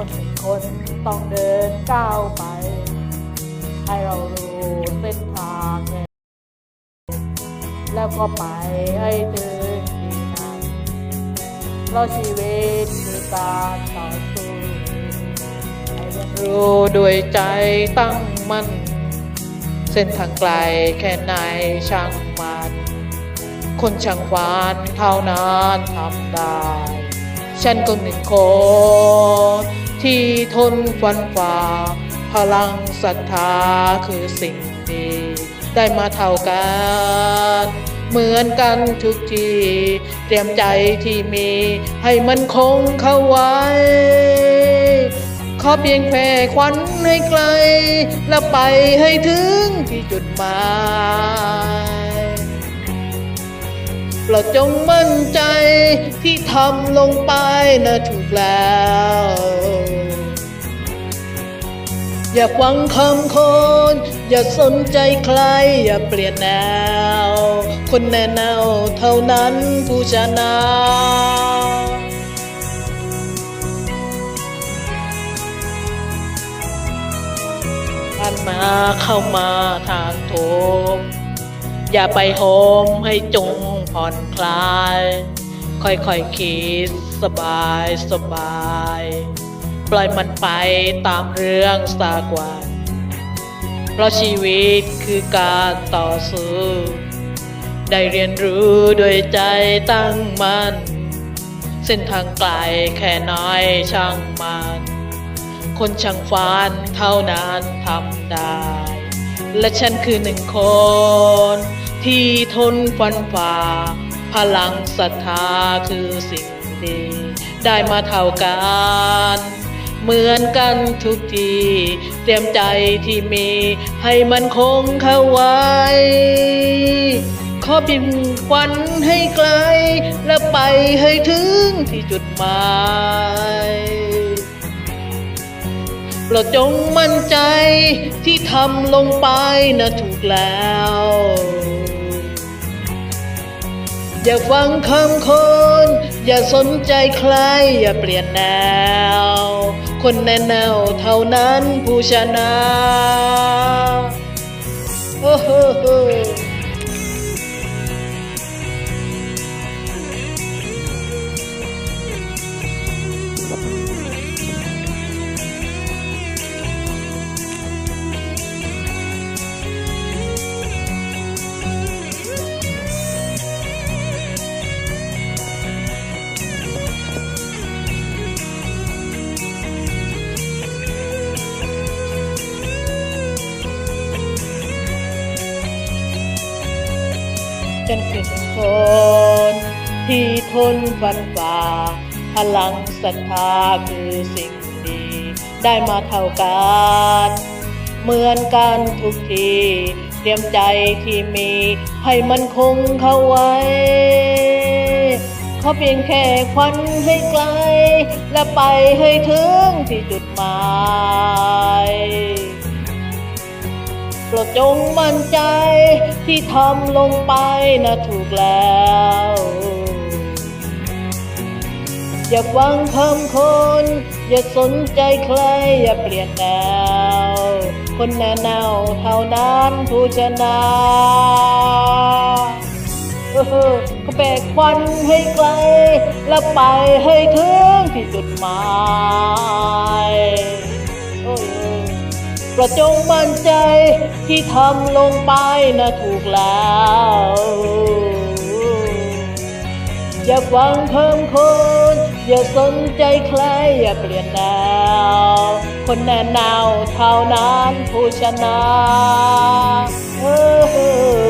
คนหนึ่งคนต้องเดินก้าวไป ให้เรารู้เส้นทางแห่งแล้วก็ไปให้ถึงที่นั่นเพราะชีวิตคือการต่อสู้ให้เรียนรู้ด้วยใจตั้งมั่นเส้นทางไกลแค่ไหนช่างมัน คนช่างควานเท่านั้นทำได้ ฉันก็หนึ่งคนที่ทนฟันฝ่า พลังศรัทธาคือสิ่งดี ได้มาเท่ากัน เหมือนกันทุกที เตรียมใจที่มีให้มันคงเข้าไว้ ขอเพียงแค่ควันให้ไกล และไปให้ถึงที่จุดหมาย โปรดจงมั่นใจที่ทำลงไปนะถูกแล้ว อย่าฟังคำคน อย่าสนใจใคร อย่าเปลี่ยนแนว คนแน่แนวเท่านั้นผู้ชนะผ่านมาเข้ามาทางโถมอย่าไปโฮมให้จง ผ่อนคลาย ค่อยๆคคิดสบายสบาย ปล่อยมันไปตามเรื่องสากวันเพราะชีวิตคือการต่อสู้ ได้เรียนรู้ด้วยใจตั้งมัน่นเส้นทางไกลแค่น้อยช่างมัน คนช่างฝันเท่านั้นทำได้ และฉันคือหนึ่งคน ที่ทนฟันฝ่า พลังศรัทธาคือสิ่งดี ได้มาเท่ากันเหมือนกันทุกที เตรียมใจที่มีให้มันคงเข้าไว้ ขอบินควันให้ไกล และไปให้ถึงที่จุดหมาย ปรดจงมั่นใจที่ทำลงไปนะถูกแล้ว อย่าฟังคำคน อย่าสนใจใคร อย่าเปลี่ยนแนว คนแน่แนวเท่านั้นผู้ชนะ โอ้โห โหฉันคือคนที่ทนฟันฝ่าพลังศรัทธาคือสิ่งดี ได้มาเท่ากันเหมือนกันทุกที เตรียมใจที่มี ให้มันคงเข้าไว้ขอเพียงแค่ควันให้ไกล และไปให้ถึงที่จุดหมาย โปรดจงมั่นใจที่ทำลงไปนะถูกแล้ว อย่าฟังคำคน อย่าสนใจใคร อย่าเปลี่ยนแนว คนแน่แนวเท่านั้นผู้ชนะเออก็แบกควันให้ไกล และไปให้ถึงที่จุดหมาย ประจงมั่นใจที่ทำลงไปนะถูกแล้ว อย่าฟังคำคน อย่าสนใจใครอย่าเปลี่ยนแนว คนแน่นาวเท่านั้นผู้ชนะเออ